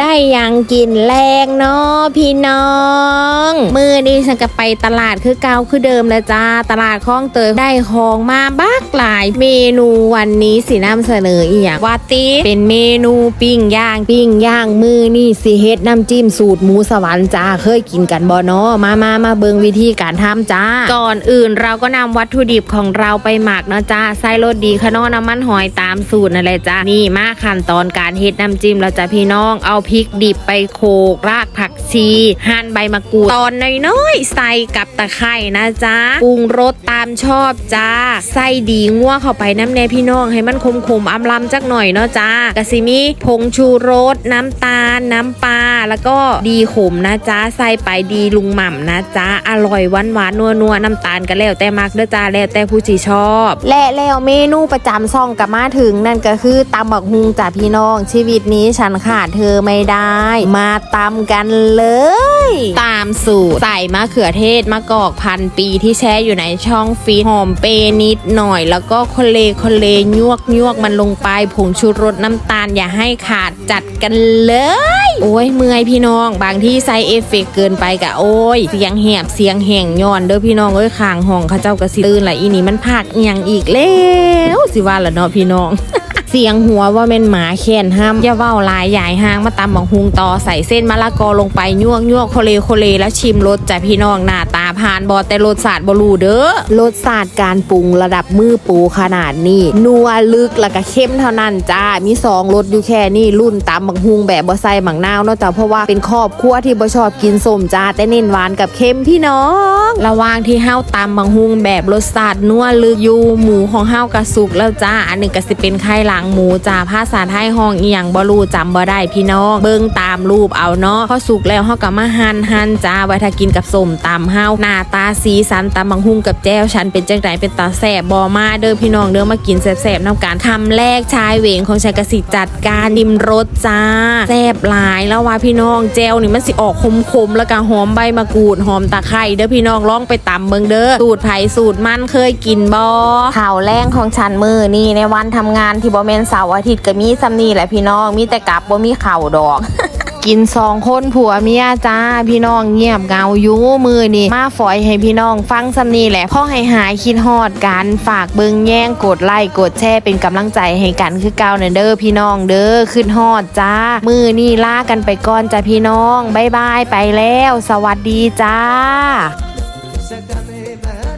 ได้ยังกินแรงเนาะพี่น้อง มือนี้ฉันก็ไปตลาดคือเก่าคือเดิมแล้วจ้า ตลาดคลองเตยได้ของมาบักหลายเมนูวันนี้สินำเสนออีกอย่างวาติเป็นเมนูปิ้งย่างปิ้งย่างมือนี่สิเฮ็ดน้ำจิ้มสูตรหมูสวรรค์จ้าเคยกินกันบ่เนาะมามามาเบิงวิธีการทำจ้า ก่อนอื่นเราก็นำวัตถุดิบของเราไปหมักเนาะจ้าใส่รสดีขนอน้ำมันหอยตามสูตรนั่นแหละจ้านี่มาขั้นตอนการเฮ็ดน้ำจิ้มเราจะพี่น้องเอาพริกดิบไปโขกรากผักชีหั่นใบมะกรูดตอนน้อยๆใส่กับตะไคร่นะจ้าปรุงรสตามชอบจ้าใส่ดีงัวเข้าไปน้ำแน่พี่น้องให้มันคมๆอำลำจักหน่อยเนาะจ้ากะสิมีผงชูรสน้ำตาล น้ำปลาแล้วก็ดีขมนะจ้าใส่ไปดีลุงหม่ำนะจ้าอร่อยหวานหวานนัวนัวๆน้ำตาลก็แล้วแต่มักเด้อจ้าแล้วแต่ผู้ที่ชอบ และแล้วเมนูประจำซ่องกับมาถึงนั่นก็คือตำบักฮุงจ้าพี่น้องชีวิตนี้ฉันขาดเธอไม่ได้ มาตำกันเลย ตามสูตรใส่มะเขือเทศมะกอกพันปีที่แช่อยู่ในช่องฟีหอมเปรย์นิดหน่อย แล้วก็คนเลคนเลยวกยวกมันลงไปผงชูรสน้ำตาลอย่าให้ขาดจัดกันเลย โอ้ยเมื่อยพี่น้อง บางที่ใส่เอฟเฟกต์เกินไปกะโอ้ยเสียงแหบเสียงแห่งย้อนเด้อพี่น้องเอ้ยข้างห้องเขาเจ้ากระสิตื่นไหละอีนี่มันภาคเอียงอีกแล้วสิว่าละเนาะพี่น้อง เสียงหัวว่าเป็นหมาแค้นห้ามอย่าเว้าลายใหญ่ห้างมาตำบังฮุงต่อใส่เส้นมะละกอลงไปยวกยวกโคเลโคเลแล้วชิมรสจ้ะพี่น้องหน้าตา ผ่านบอแต่รสชาติบรูเด้อรสชาติการปรุงระดับมือปูขนาดนี้นัวลึกแล้วก็เข้มเท่านั้นจ้ามีสองรสอยู่แค่นี้รุ่นตำบังฮุงแบบบ่ใส่หมังนาวเนาะจ้ะเพราะว่าเป็นครอบครัวที่บ่ชอบกินส้มจ้าแต่เน้นหวานกับเค็มพี่น้อง ระหว่างที่เฮาตำบังฮุงแบบรสชาตินัวลึกอยู่หมูของเฮากระสุกแล้วจ้าอันหนึงก็สิเป็นไข่หลังหมูจ้าภาษาไทยห้องอีหยังบ่รู้จำบ่ได้พี่น้อง เบิ่งตามรูปเอาเนาะพอสุกแล้วเฮาก็มาหั่นหั่นจ้าไว้ถ้ากินกับส้มตำเฮาหน้าตาสีสันตำบังฮุงกับแจ่วฉันเป็นจังไดเป็นตาแซ่บบ่มาเด้อพี่น้องเด้อมากินแซ่บๆน้ำกันคำแรกชายเวงของชายกสิจัดการดิมรสจ้าแซ่บหลายแล้วว่าพี่น้องแจ่วนี่มันสิออกคมๆแล้วก็หอมใบมะกรูดหอมตะไคร้เด้อพี่น้องลองไปตำเบิงเด้อสูตรไผ่สูตรมันเคยกินบ่ข่าวแรงของฉันมือนี่ในวันทำงานที่บ่แม่นเสาร์อาทิตย์ก็มีซ้ำนี่แหละพี่น้องมีแต่กลับบ่มีเข่าวดอก กินสองคนผัวเมียจ้าพี่น้องเงียบเงาอยู่มือนี่มาฝอยให้พี่น้องฟังสำนี่แหละพ่อให้หายคิดฮอดกันฝากเบิงแย่งกดไลค์กดแชร์เป็นกำลังใจให้กันคือเก่าเนเด้อพี่น้องเด้อขึ้นฮอดจ้า มือนี่ลากันไปก่อนจ้าพี่น้องบายบายไปแล้ว สวัสดีจ้า